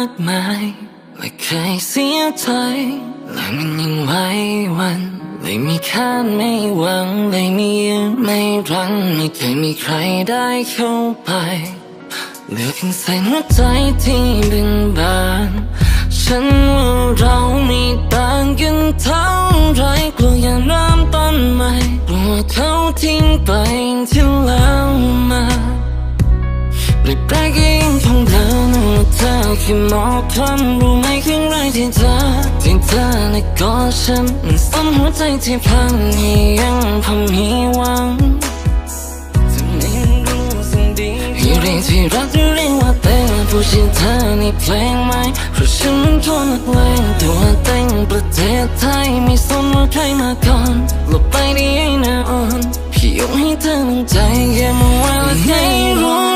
ากมายและเคยเสียใจและมันยังไหว้วันเลยมีคาดไม่หวังเลยไม่ยืนไม่รันไม่เคยมีใครได้เข้าไปเหลือเพียงเส้นหัวใจที่เบินบาน ฉันว่าเราไม่ต่างกันเท่าไรกลัวอย่าเริ่มต้นใหม่กลัวเขาทิ้งไปที่แล แปลกๆก็ยังคงเดินว่าเธอคือหมอกควันรู้ไหมครั้งแรกที่เธอที่เธอได้กอดฉันมันซ้ำหัวใจที่พังให้ยังพอมีหวังจะไม่รู้สิ่งดีให้เรียกที่รักหรือเรียกว่าเต้นผู้ชื่อเธอในเพลงไหมเพราะฉันมันทนนักเลงตัวเต้งประเทศไทยไม่สนว่าใครมาก่อนหลบไปได้แน่อ่อนพี่ยกให้เธอตั้งใจแค่มาไว้และให้รู้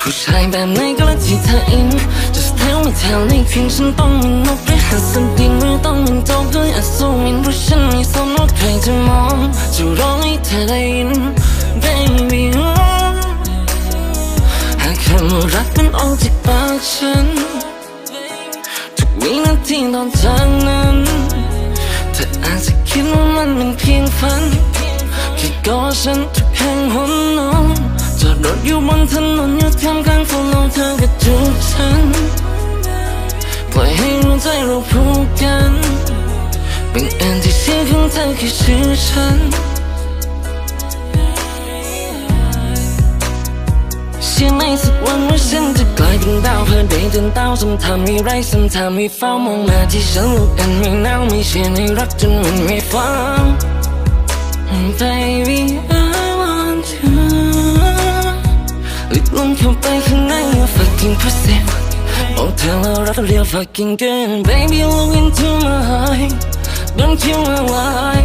ผู้ชายแบบไหนก็แล้วที่เธออิน Just tell me tell me เพียงฉันต้องมีนกหรือหัสดินหรือต้องเป็นโจกด้วยอัศวินเพราะฉันไม่สนว่าใครจะมองจะร้องให้เธอได้ยิน Baby oh หากคำว่ารักมันออกจากปากฉันทุกวินาทีตอนจากนั้นเธออาจจะคิดว่ามันเป็นเพียงฝันแค่กอดฉันทุกแห่งหนน อนจอดอยู่บนถนนยู่ท่ามกลางฝนล้วเธอก็จูบฉันปล่อยให้หัวใจเราพูดกันเป็นเอิญที่เสียของเธอคือชื่อฉันเชื่อไหมสักวันว่าฉันจะกลายเป็นดาวเพื่อได้จนเต้าสมทำไม่ไรสมทำไม่เฝ้ามองมาที่ฉันลูกอันไม่หนาวไม่เชื่อในรักจนมันไม่ฟัง Baby ลงเข้าไปข้างใน you fucking pussy บอกเธอว่ารักเรียว fucking good Baby look into my eye Don't you lie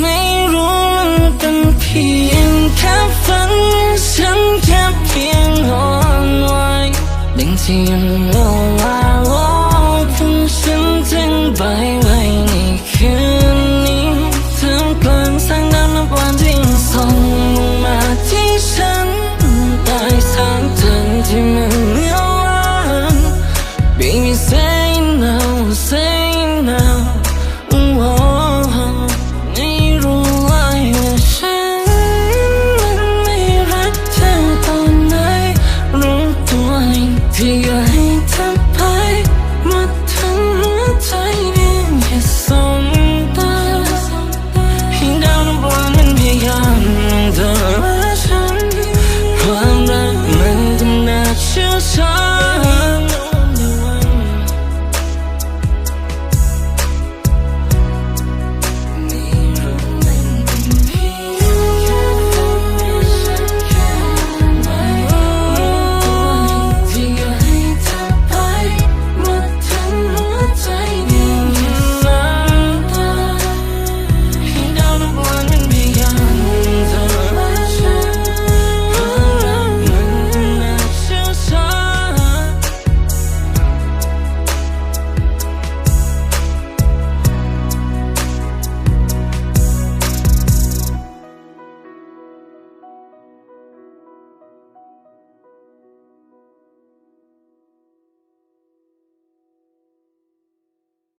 ไม่รู้มันเป็นเพียงแค่ฝันฉันแค่เพียงนอนไว้ดังที่ยังเอาว่าโ庭院